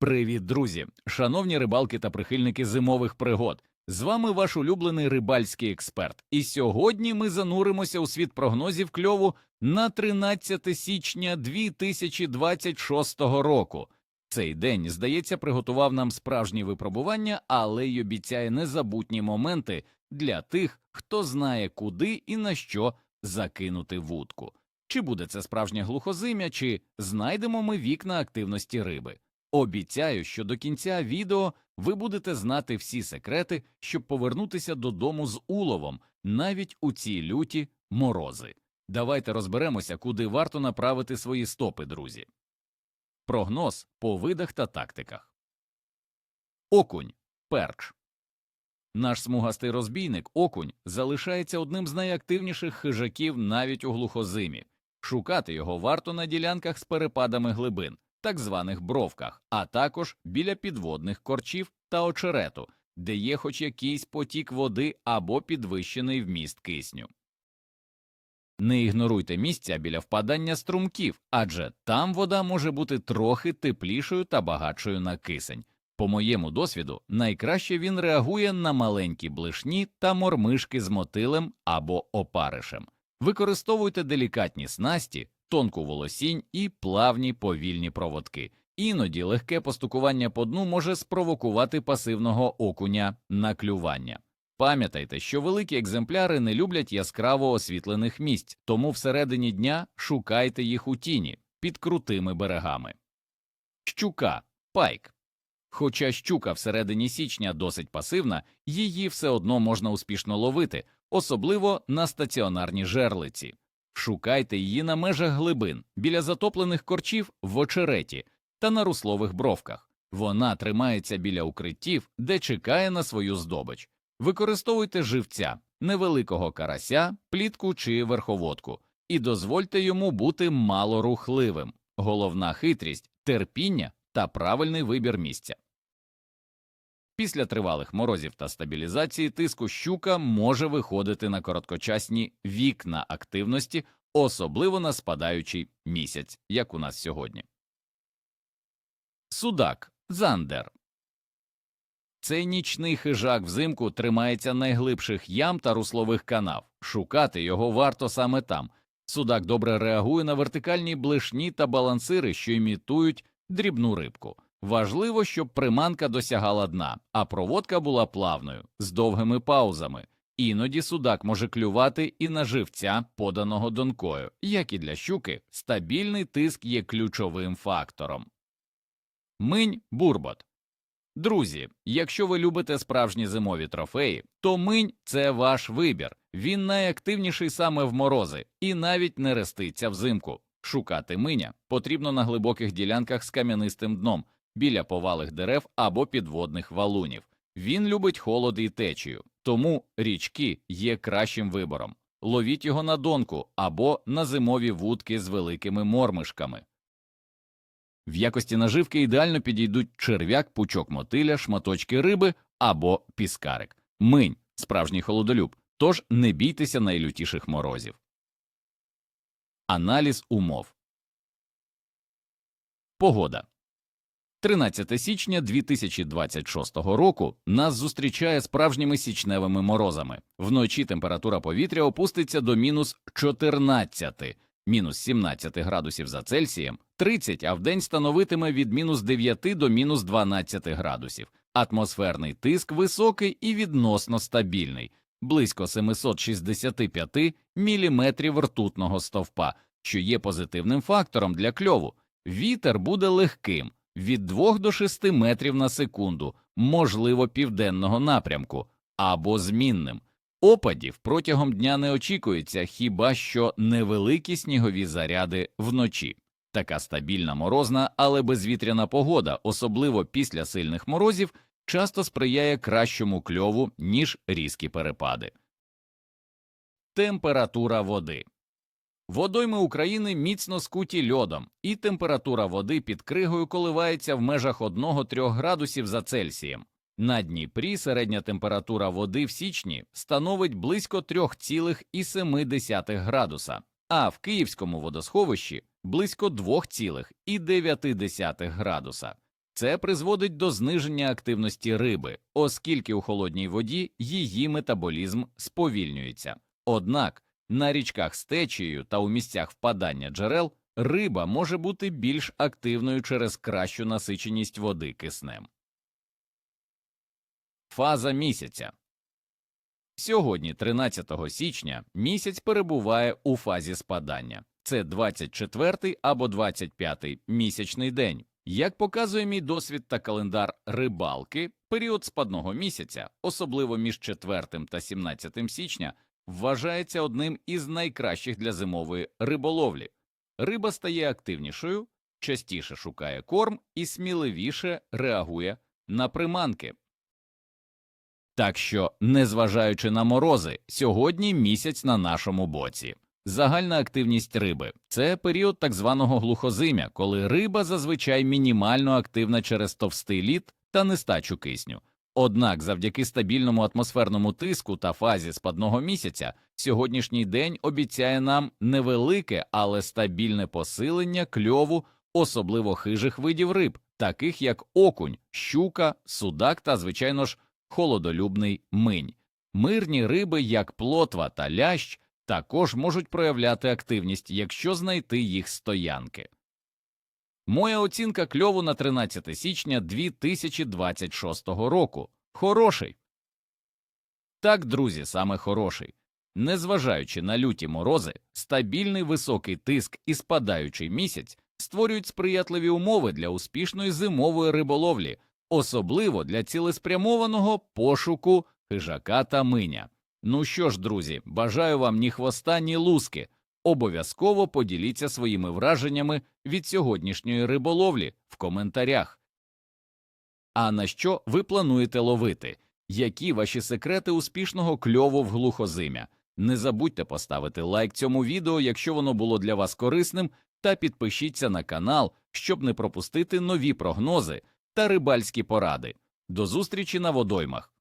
Привіт, друзі! Шановні рибалки та прихильники зимових пригод. З вами ваш улюблений рибальський експерт. І сьогодні ми зануримося у світ прогнозів кльову на 13 січня 2026 року. Цей день, здається, приготував нам справжні випробування, але й обіцяє незабутні моменти для тих, хто знає, куди і на що закинути вудку. Чи буде це справжнє глухозим'я, чи знайдемо ми вікна активності риби. Обіцяю, що до кінця відео ви будете знати всі секрети, щоб повернутися додому з уловом, навіть у ці люті морози. Давайте розберемося, куди варто направити свої стопи, друзі. Прогноз по видах та тактиках. Окунь. Перч. Наш смугастий розбійник окунь залишається одним з найактивніших хижаків навіть у глухозимі. Шукати його варто на ділянках з перепадами глибин, так званих бровках, а також біля підводних корчів та очерету, де є хоч якийсь потік води або підвищений вміст кисню. Не ігноруйте місця біля впадання струмків, адже там вода може бути трохи теплішою та багатшою на кисень. По моєму досвіду, найкраще він реагує на маленькі блишні та мормишки з мотилем або опаришем. Використовуйте делікатні снасті, тонку волосінь і плавні повільні проводки. Іноді легке постукування по дну може спровокувати пасивного окуня на клювання. Пам'ятайте, що великі екземпляри не люблять яскраво освітлених місць, тому всередині дня шукайте їх у тіні під крутими берегами. Щука пайк. Хоча щука всередині січня досить пасивна, її все одно можна успішно ловити, особливо на стаціонарній жерлиці. Шукайте її на межах глибин, біля затоплених корчів в очереті та на руслових бровках. Вона тримається біля укриттів, де чекає на свою здобич. Використовуйте живця, невеликого карася, плітку чи верховодку, і дозвольте йому бути малорухливим. Головна хитрість терпіння та правильний вибір місця. Після тривалих морозів та стабілізації тиску щука може виходити на короткочасні вікна активності, особливо на спадаючий місяць, як у нас сьогодні. Судак Зандер цей нічний хижак взимку тримається найглибших ям та руслових канав. Шукати його варто саме там. Судак добре реагує на вертикальні блишні та балансири, що імітують дрібну рибку. Важливо, щоб приманка досягала дна, а проводка була плавною, з довгими паузами. Іноді судак може клювати і на живця, поданого донкою, як і для щуки, стабільний тиск є ключовим фактором. Минь бурбот. Друзі, якщо ви любите справжні зимові трофеї, то минь це ваш вибір. Він найактивніший саме в морози і навіть не реститься взимку. Шукати миня потрібно на глибоких ділянках з кам'янистим дном, біля повалих дерев або підводних валунів. Він любить холод і течію, тому річки є кращим вибором. Ловіть його на донку або на зимові вудки з великими мормишками. В якості наживки ідеально підійдуть черв'як, пучок мотиля, шматочки риби або піскарик. Минь справжній холодолюб, тож не бійтеся найлютіших морозів. Аналіз умов Погода 13 січня 2026 року нас зустрічає справжніми січневими морозами. Вночі температура повітря опуститься до мінус 14, мінус 17 градусів за Цельсієм, 30, а вдень становитиме від мінус 9 до мінус 12 градусів. Атмосферний тиск високий і відносно стабільний, близько 765 міліметрів ртутного стовпа, що є позитивним фактором для кльову. Вітер буде легким від 2 до 6 метрів на секунду, можливо, південного напрямку, або змінним. Опадів протягом дня не очікується хіба що невеликі снігові заряди вночі. Така стабільна морозна, але безвітряна погода, особливо після сильних морозів, часто сприяє кращому кльову, ніж різкі перепади. Температура води Водойми України міцно скуті льодом, і температура води під кригою коливається в межах 1-3 градусів за Цельсієм. На Дніпрі середня температура води в січні становить близько 3,7 градуса, а в Київському водосховищі близько 2,9 градуса. Це призводить до зниження активності риби, оскільки у холодній воді її метаболізм сповільнюється. Однак на річках з течією та у місцях впадання джерел риба може бути більш активною через кращу насиченість води киснем. Фаза місяця Сьогодні, 13 січня, місяць перебуває у фазі спадання. Це 24 або 25 місячний день. Як показує мій досвід та календар рибалки, період спадного місяця, особливо між 4 та 17 січня, вважається одним із найкращих для зимової риболовлі. Риба стає активнішою, частіше шукає корм і сміливіше реагує на приманки. Так що, незважаючи на морози, сьогодні місяць на нашому боці. Загальна активність риби це період так званого глухозимя, коли риба зазвичай мінімально активна через товстий лід та нестачу кисню. Однак, завдяки стабільному атмосферному тиску та фазі спадного місяця, сьогоднішній день обіцяє нам невелике, але стабільне посилення кльову, особливо хижих видів риб, таких як окунь, щука, судак та, звичайно ж, холодолюбний минь. Мирні риби, як плотва та лящ, також можуть проявляти активність, якщо знайти їх стоянки. Моя оцінка кльову на 13 січня 2026 року хороший. Так, друзі, саме хороший. Незважаючи на люті морози, стабільний високий тиск і спадаючий місяць створюють сприятливі умови для успішної зимової риболовлі, особливо для цілеспрямованого пошуку хижака та миня. Ну що ж, друзі, бажаю вам ні хвоста, ні луски. Обов'язково поділіться своїми враженнями від сьогоднішньої риболовлі в коментарях. А на що ви плануєте ловити? Які ваші секрети успішного кльову в глухозимя? Не забудьте поставити лайк цьому відео, якщо воно було для вас корисним, та підпишіться на канал, щоб не пропустити нові прогнози та рибальські поради. До зустрічі на водоймах.